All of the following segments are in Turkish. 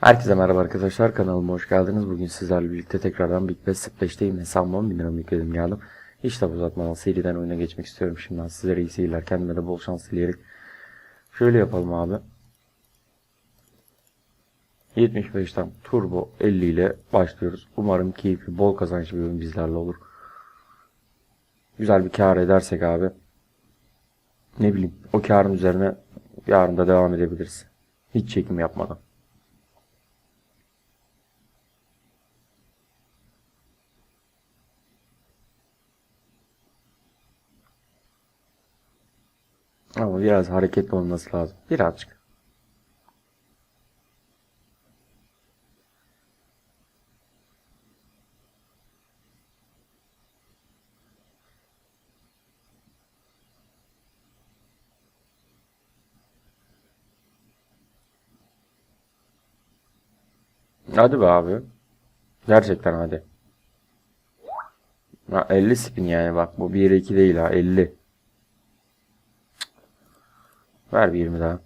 Herkese merhaba arkadaşlar kanalıma hoş geldiniz. Bugün sizlerle birlikte tekrardan Big Bass Splash'teyim. Hesabıma 1000 liramı yükledim geldim. Hiç de uzatmadan seriden oyuna geçmek istiyorum. Şimdiden sizlere iyi seyirler. Kendime de bol şans dileyerek. Şöyle yapalım abi. 75'ten Turbo 50 ile başlıyoruz. Umarım keyifli, bol kazançlı bir oyun bizlerle olur. Güzel bir kar edersek abi. Ne bileyim o karın üzerine yarın da devam edebiliriz. Hiç çekim yapmadan. Ama biraz hareketli olması lazım. Birazcık. Hadi be abi. Gerçekten hadi. Ha, 50 spin yani bak bu 1 2 değil ha 50. Ver bir 20 daha.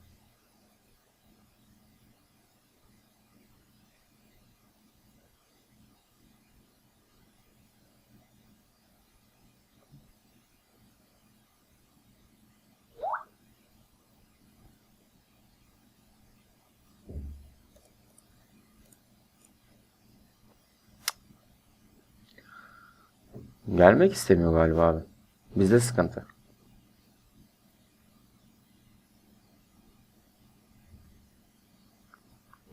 Gelmek istemiyor galiba abi. Bizde sıkıntı.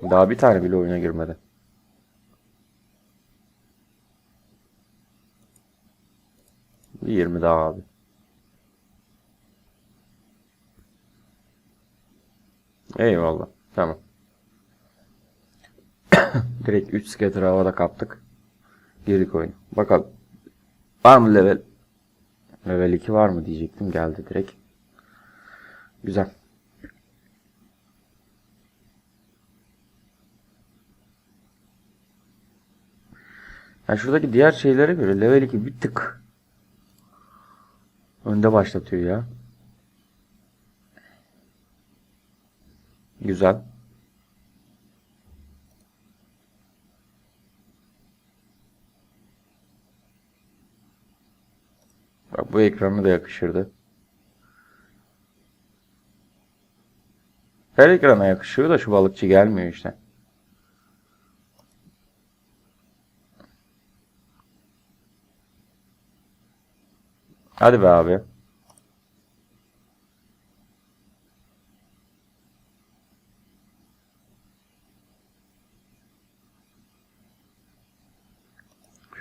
Daha bir tane bile oyuna girmedi. Bir 20 daha abi. Eyvallah. Tamam. Direkt 3 scatter havada kaptık. Girdik oyun. Bakalım. Var mı level? Level 2 var mı diyecektim. Geldi direkt. Güzel. Yani şuradaki diğer şeylere göre level 2 bir tık önde başlatıyor ya. Güzel. Bak bu ekranı da yakışırdı. Her ekrana yakışıyor da şu balıkçı gelmiyor işte. Hadi be abi.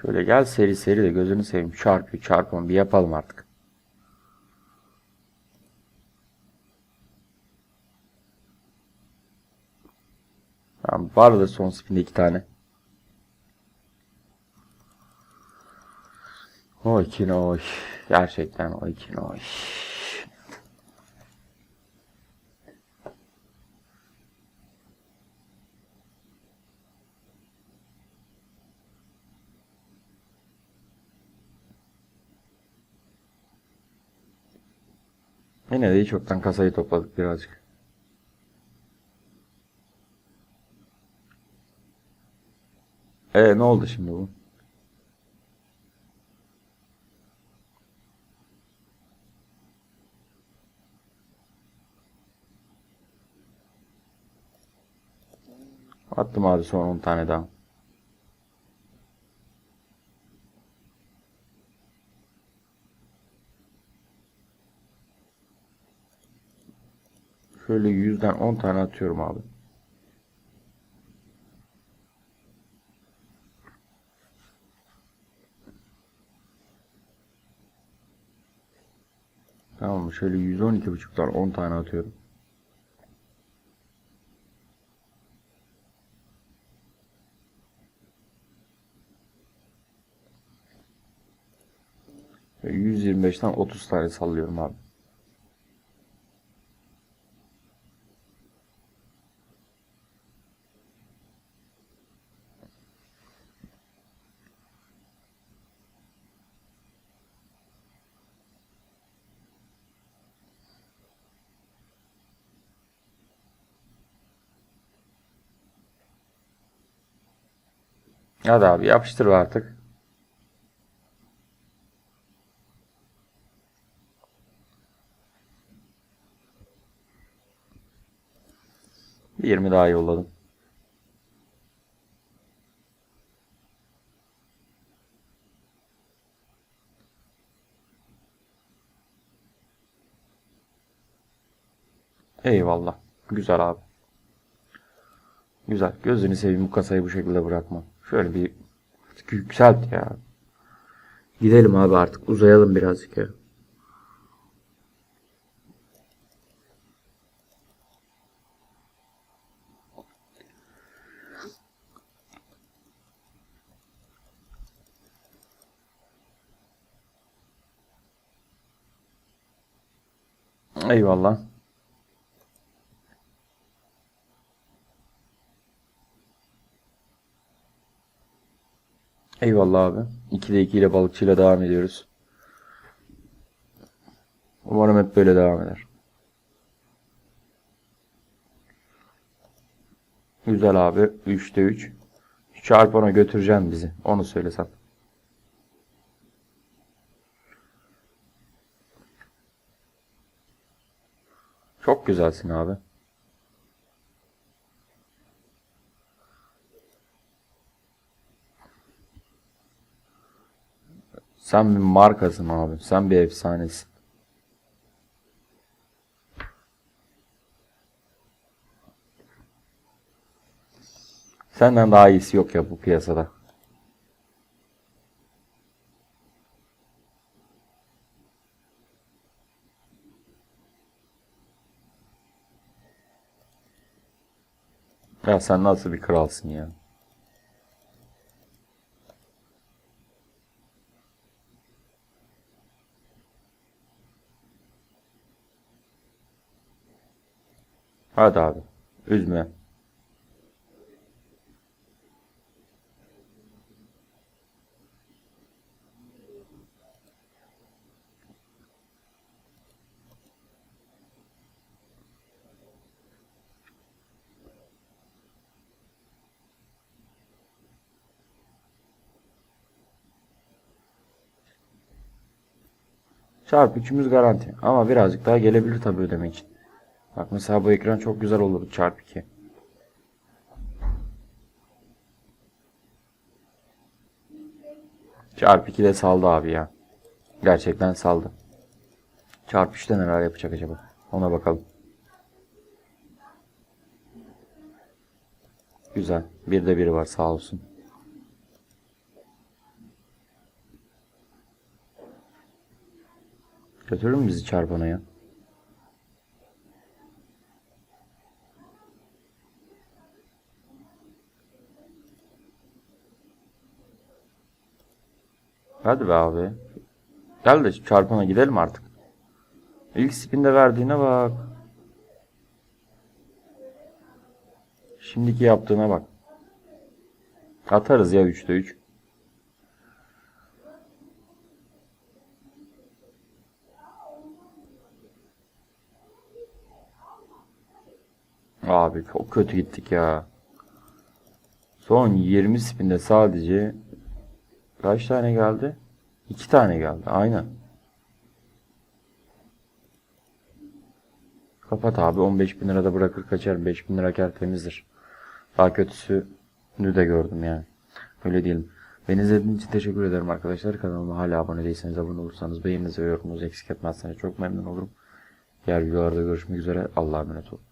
Şöyle gel seri seri de gözünü seveyim. Çarpı çarpın bir yapalım artık. Tamam, vardı son spinde iki tane. O iki oy. Gerçekten o iki oy. Yine de çoktan kasayı topladık birazcık. E ne oldu şimdi bu? Attım abi son 10 tane daha. Şöyle 100'den 10 tane atıyorum abi. Tamam? Şöyle 112.5'tan 10 tane atıyorum. 125'ten 30 tane sallıyorum abi. Hadi abi yapıştır artık. 20 daha yolladım. Eyvallah. Güzel abi. Güzel. Gözünü seveyim bu kasayı bu şekilde bırakma. Şöyle bir yükselt ya. Gidelim abi artık. Uzayalım birazcık ya. Eyvallah. Eyvallah abi. 2'de 2 ile balıkçıyla devam ediyoruz. Umarım hep böyle devam eder. Güzel abi. 3'te 3. Çarpana götüreceğim bizi. Onu söylesem. Çok güzelsin abi. Sen bir markasın abi. Sen bir efsanesin. Senden daha iyisi yok ya bu piyasada. Ya sen nasıl bir kralsın ya? Hadi abi. Üzme. Çarpı üçümüz garanti. Ama birazcık daha gelebilir tabii ödeme için. Bak mesela bu ekran çok güzel olur çarpı 2. Çarpı 2 de saldı abi ya. Gerçekten saldı. Çarpı 3'te neler yapacak acaba? Ona bakalım. Güzel. Bir de biri var sağ olsun. Götürür mü bizi çarpana ya? Hadi be abi. Gel de çarpana gidelim artık. İlk spinde verdiğine bak. Şimdiki yaptığına bak. Atarız ya 3'te 3. Abi çok kötü gittik ya. Son 20 spinde sadece kaç tane geldi? 2 tane geldi. Aynen. Kapat abi 15 bin lirada bırakır kaçar 5 bin lira kar temizdir. Daha kötüsünü de gördüm yani. Öyle diyelim. Beni izlediğiniz için teşekkür ederim arkadaşlar. Kanalıma hala abone değilseniz abone olursanız beğeninizi ve yorumunuzu eksik etmezseniz çok memnun olurum. Diğer videolarda görüşmek üzere. Allah'a emanet olun.